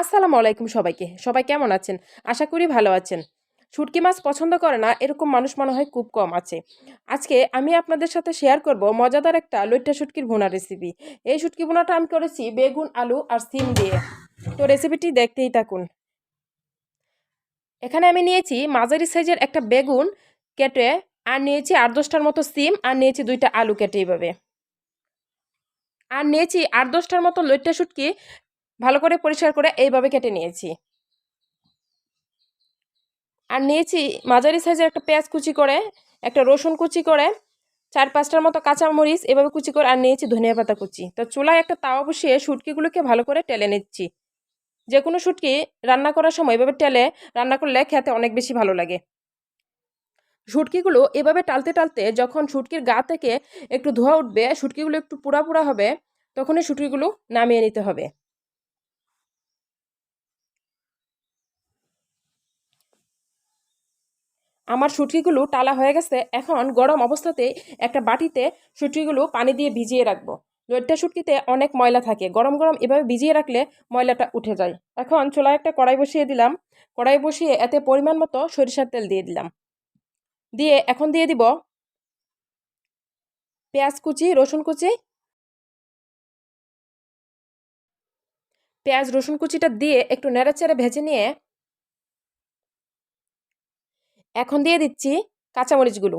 আসসালামু আলাইকুম সবাইকে। সবাই কেমন আছেন? আশা করি ভালো আছেন। শুটকি মাছ পছন্দ করে না, এরকম মানুষ মনে হয় খুব কম আছে। আজকে আমি আপনাদের সাথে শেয়ার করব মজাদার একটা লইট্টা শুটকির ভুনা রেসিপি এই শুটকি ভুনাটা আমি করেছি বেগুন, আলু আর সিম দিয়ে। তো রেসিপিটি দেখতেই থাকুন। এখানে আমি নিয়েছি মাঝারি সাইজের একটা বেগুন কেটে, আর নিয়েছি আট দশটার মতো সিম, আর নিয়েছি দুইটা আলু কেটে এইভাবে। আর নিয়েছি আট দশটার মতো লইট্টা শুটকি ভালো করে পরিষ্কার করে এইভাবে কেটে নিয়েছি। আর নিয়েছি মাঝারি সাইজের একটা পেঁয়াজ কুচি করে, একটা রসুন কুচি করে, চার পাঁচটার মতো কাঁচামরিচ এভাবে কুচি করে, আর নিয়েছি ধনিয়া পাতা কুচি। তো চুলায় একটা তাওয়া বসিয়ে শুটকিগুলোকে ভালো করে টেলে নিচ্ছি। যে কোনো শুটকি রান্না করার সময় এভাবে টেলে, রান্না করলে খেতে অনেক বেশি ভালো লাগে। শুটকিগুলো এভাবে টালতে টালতে যখন শুটকির গা থেকে একটু ধোয়া উঠবে, শুটকিগুলো একটু পুরা পুরা হবে, তখনই শুটকিগুলো নামিয়ে নিতে হবে। আমার শুটকিগুলো টালা হয়ে গেছে, এখন গরম অবস্থাতে একটা বাটিতে শুটকিগুলো পানি দিয়ে ভিজিয়ে রাখব। লইট্টা শুটকিতে অনেক ময়লা থাকে, গরম গরম এভাবে ভিজিয়ে রাখলে ময়লাটা উঠে যায়। এখন চুলায় একটা কড়াই বসিয়ে দিলাম। কড়াই বসিয়ে এতে পরিমাণ মতো সরিষার তেল দিয়ে দিলাম। দিয়ে এখন দিয়ে দিব পেঁয়াজ কুচি, রসুন কুচি। পেঁয়াজ, রসুন কুচিটা দিয়ে একটু নেড়েচেড়ে ভেজে নিয়ে এখন দিয়ে দিচ্ছি কাঁচামরিচগুলো।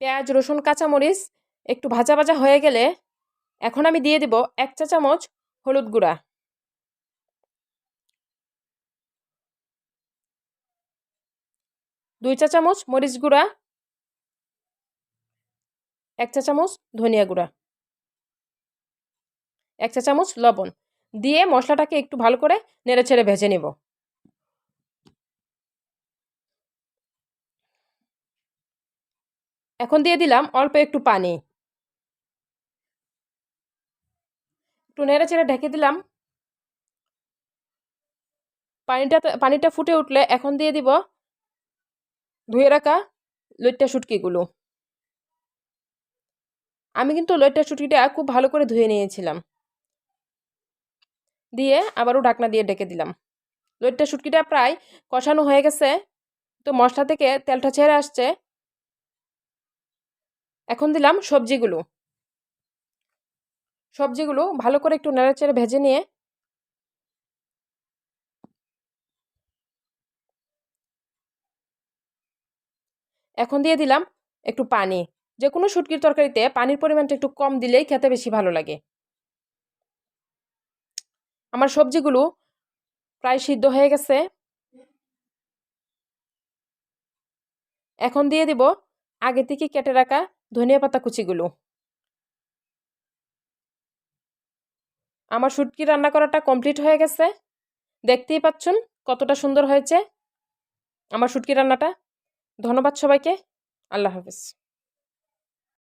পেঁয়াজ, রসুন, কাঁচামরিচ একটু ভাজা ভাজা হয়ে গেলে এখন আমি দিয়ে দিব এক চা চামচ হলুদ গুঁড়া। দুই চা চামচ মরিচ গুঁড়া। এক চা চামচ ধনিয়া গুঁড়া। এক চা চামচ লবণ। দিয়ে মশলাটাকে একটু ভালো করে নেড়ে ছেড়ে ভেজে নেব। এখন দিয়ে দিলাম অল্প একটু পানি। একটু নেড়ে চেড়ে ঢেকে দিলাম। পানিটা পানিটা ফুটে উঠলে এখন দিয়ে দিব ধুয়ে রাখা লইট্টা শুটকিগুলো। আমি কিন্তু লইট্টা শুটকিটা খুব ভালো করে ধুয়ে নিয়েছিলাম। দিয়ে আবারও ঢাকনা দিয়ে ডেকে দিলাম। লইট্টা শুটকিটা প্রায় কষানো হয়ে গেছে। তো মশলা থেকে তেলটা ছেড়ে আসছে। এখন দিলাম সবজিগুলো। সবজিগুলো ভালো করে একটু নেড়েচেড়ে ভেজে নিয়ে এখন দিয়ে দিলাম একটু পানি। যে কোনো শুটকির তরকারিতে পানির পরিমাণটা একটু কম দিলেই খেতে বেশি ভালো লাগে। আমার সবজিগুলো প্রায় সিদ্ধ হয়ে গেছে। এখন দিয়ে দিব আগে থেকে কেটে রাখা ধনিয়া পাতা কুচিগুলো। আমার শুটকি রান্না করাটা কমপ্লিট হয়ে গেছে। দেখতেই পাচ্ছেন কতটা সুন্দর হয়েছে। আমার শুটকি রান্নাটা। ধন্যবাদ সবাইকে। আল্লাহ হাফিজ।